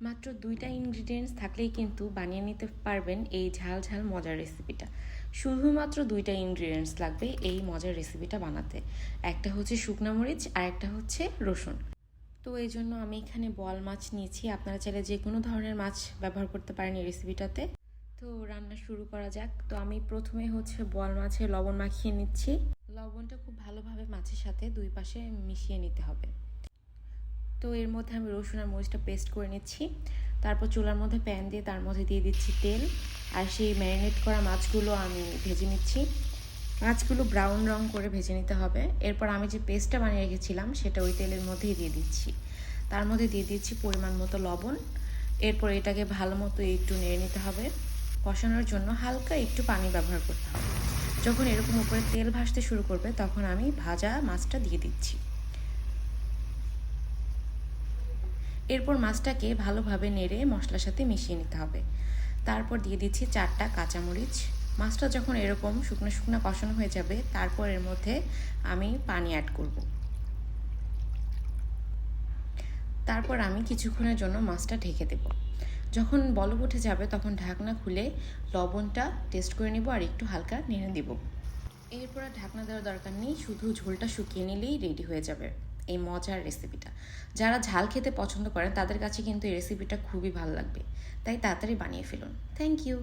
মাত্র দুইটা ইনগ্রিডিয়েন্টস থাকলেই কিন্তু বানিয়ে নিতে পারবেন এই ঝাল ঝাল মজার রেসিপিটা শুধুমাত্র দুইটা ইনগ্রিডিয়েন্টস লাগবে এই মজার রেসিপিটা বানাতে। একটা হচ্ছে শুকনো মরিচ, আর একটা হচ্ছে রসুন। তো এই জন্য আমি এখানে বল মাছ নিয়েছি। আপনারা চাইলে যে কোনো ধরনের মাছ ব্যবহার করতে পারেন এই রেসিপিটাতে তো রান্না শুরু করা যাক। তো আমি প্রথমে হচ্ছে বল মাছে লবণ মাখিয়ে নিচ্ছি। লবণটা খুব ভালোভাবে মাছের সাথে দুই পাশে মিশিয়ে নিতে হবে। তো এর মধ্যে আমি রসুন আর মরিচটা পেস্ট করে নিচ্ছি। তারপর চুলার মধ্যে প্যান দিয়ে তার মধ্যে দিয়ে দিচ্ছি তেল। আর সেই ম্যারিনেট করা মাছগুলো আমি ভেজে নিচ্ছি। মাছগুলো ব্রাউন রং করে ভেজে নিতে হবে। এরপর আমি যে পেস্টটা বানিয়ে রেখেছিলাম, সেটা ওই তেলের মধ্যেই দিয়ে দিচ্ছি। তার মধ্যে দিয়ে দিচ্ছি পরিমাণ মতো লবণ। এরপর এটাকে ভালো মতো একটু নেড়ে নিতে হবে। কষানোর জন্য হালকা একটু পানি ব্যবহার করতে হবে। যখন এরকম উপরে তেল ভাসতে শুরু করবে, তখন আমি ভাজা মাছটা দিয়ে দিচ্ছি। এরপর মাছটাকে ভালোভাবে নেড়ে মশলার সাথে মিশিয়ে নিতে হবে। তারপর দিয়ে দিচ্ছি চারটা কাঁচামরিচ। মাছটা যখন এরকম শুকনো শুকনো কষানো হয়ে যাবে, তারপর এর মধ্যে আমি পানি অ্যাড করব। তারপর আমি কিছুক্ষণের জন্য মাছটা ঢেকে দেব। যখন বলক উঠে যাবে, তখন ঢাকনা খুলে লবণটা টেস্ট করে নিব আর একটু হালকা নেড়ে দিব। এরপর ঢাকনা দেওয়ার দরকার নেই, শুধু ঝোলটা শুকিয়ে নিলেই রেডি হয়ে যাবে। এই মজার রেসিপিটা যারা ঝাল খেতে পছন্দ করেন, তাদের কাছে কিন্তু এই রেসিপিটা খুবই ভালো লাগবে। তাই তাড়াতাড়ি বানিয়ে ফেলুন। Thank you